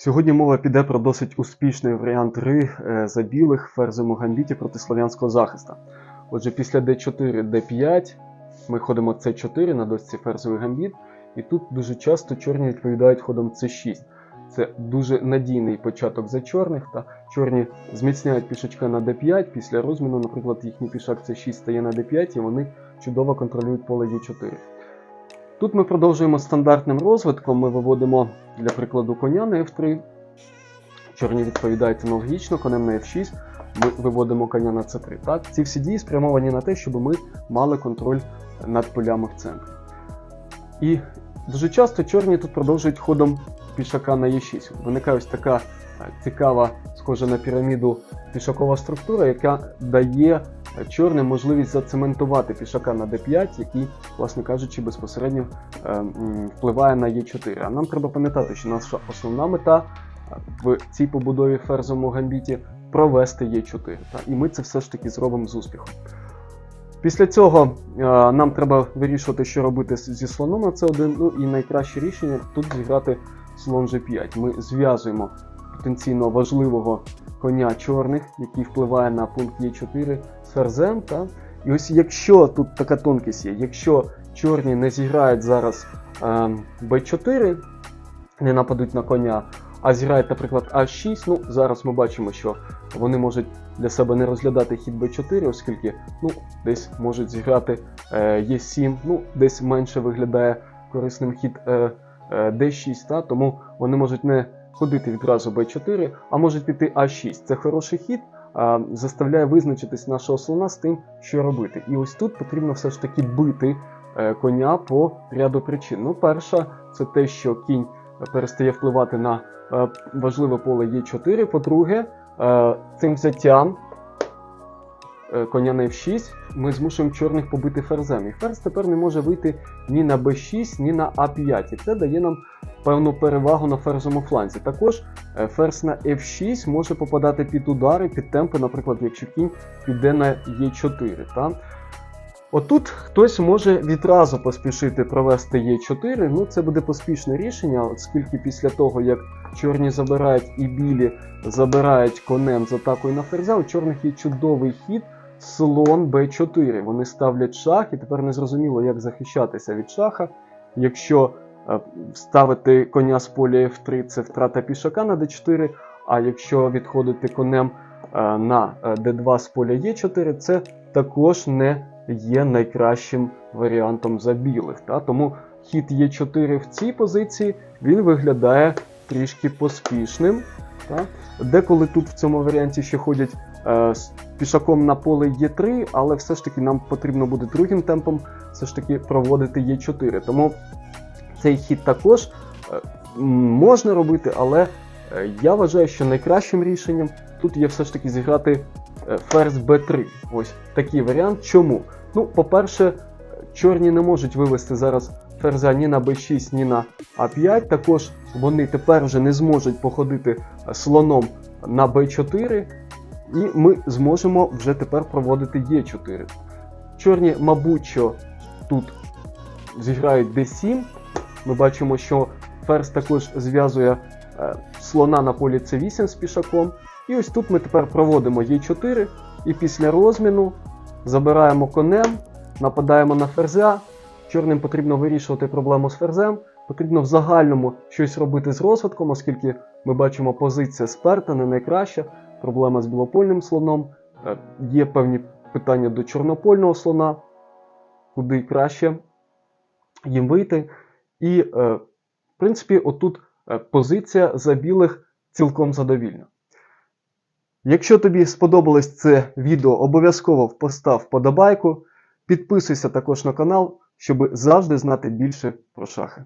Сьогодні мова піде про досить успішний варіант гри е, за білих в ферзовому гамбіті проти слов'янського захиста. Отже, після d4, d5 ми ходимо c4 на досці ферзовий гамбіт, і тут дуже часто чорні відповідають ходом c6. Це дуже надійний початок за чорних. Та чорні зміцняють пішачка на d5. Після розміну, наприклад, їхній пішак c6 стає на d5, і вони чудово контролюють поле e4. Тут ми продовжуємо стандартним розвитком. Ми виводимо для прикладу коня на f3. Чорні відповідають аналогічно, конем на f6. Ми виводимо коня на c3. Так? Ці всі дії спрямовані на те, щоб ми мали контроль над полями в центрі. І дуже часто чорні тут продовжують ходом пішака на e6. Виникає ось така е, цікава, схожа на піраміду пішакова структура, яка дає е, чорним можливість зацементувати пішака на d5, який, власне кажучи, безпосередньо е, впливає на e4. А нам треба пам'ятати, що наша основна мета в цій побудові ферзовому гамбіті провести e4. І ми це все ж таки зробимо з успіхом. Після цього е, нам треба вирішувати, що робити зі слоном на c1. Ну і найкраще рішення тут зіграти слон g5. Ми зв'язуємо потенційно важливого коня чорних, який впливає на пункт Е4 з ферзем. Та? І ось якщо тут така тонкість є, якщо чорні не зіграють зараз е, b4, не нападуть на коня, а зіграють, наприклад, А6, ну зараз ми бачимо, що вони можуть для себе не розглядати хід b4, оскільки ну, десь можуть зіграти е, Е7, ну, десь менше виглядає корисним хід е, d6, та? тому вони можуть не ходити відразу b4, а можуть піти А6. Це хороший хід, заставляє визначитись нашого слона з тим, що робити. І ось тут потрібно все ж таки бити е, коня по ряду причин. Ну, перша, це те, що кінь перестає впливати на е, важливе поле Е4. По-друге, е, цим взяттям е, коня на F6 ми змушуємо чорних побити ферзем. І ферзь тепер не може вийти ні на b6, ні на А5. І це дає нам певну перевагу на ферзовому фланзі. Також е, ферзь на F6 може попадати під удари, під темпи, наприклад, якщо кінь піде на Е4. Та? Отут хтось може відразу поспішити провести Е4. Ну, це буде поспішне рішення, оскільки після того, як чорні забирають і білі забирають конем з атакою на ферзя, у чорних є чудовий хід слон Б4. Вони ставлять шах, і тепер не зрозуміло, як захищатися від шаха. Якщо е, ставити коня з поля F3, це втрата пішака на d4, а якщо відходити конем е, на е, d2 з поля Е4, це також не є найкращим варіантом за білих. Та? Тому хід Е4 в цій позиції він виглядає трішки поспішним. Та? Деколи тут в цьому варіанті ще ходять е, пішаком на поле Е3, але все ж таки нам потрібно буде другим темпом все ж таки проводити Е4. Тому цей хід також е, можна робити, але е, я вважаю, що найкращим рішенням тут є все ж таки зіграти е, ферзь b3. Ось такий варіант. Чому? Ну, по-перше, чорні не можуть вивести зараз ферзя ні на b6, ні на а5. Також вони тепер вже не зможуть походити е, слоном на b4, і ми зможемо вже тепер проводити e4. Чорні, мабуть, що тут зіграють d7. Ми бачимо, що ферзь також зв'язує е, слона на полі c8 з пішаком. І ось тут ми тепер проводимо e4, і після розміну забираємо конем, нападаємо на ферзя. Чорним потрібно вирішувати проблему з ферзем. Потрібно в загальному щось робити з розвитком, оскільки ми бачимо, позиція сперта не найкраща. Проблема з білопольним слоном. Е, Є певні питання до чорнопольного слона, куди краще їм вийти. І, е, в принципі, отут е, позиція за білих цілком задовільна. Якщо тобі сподобалось це відео, обов'язково постав вподобайку. Підписуйся також на канал, щоб завжди знати більше про шахи.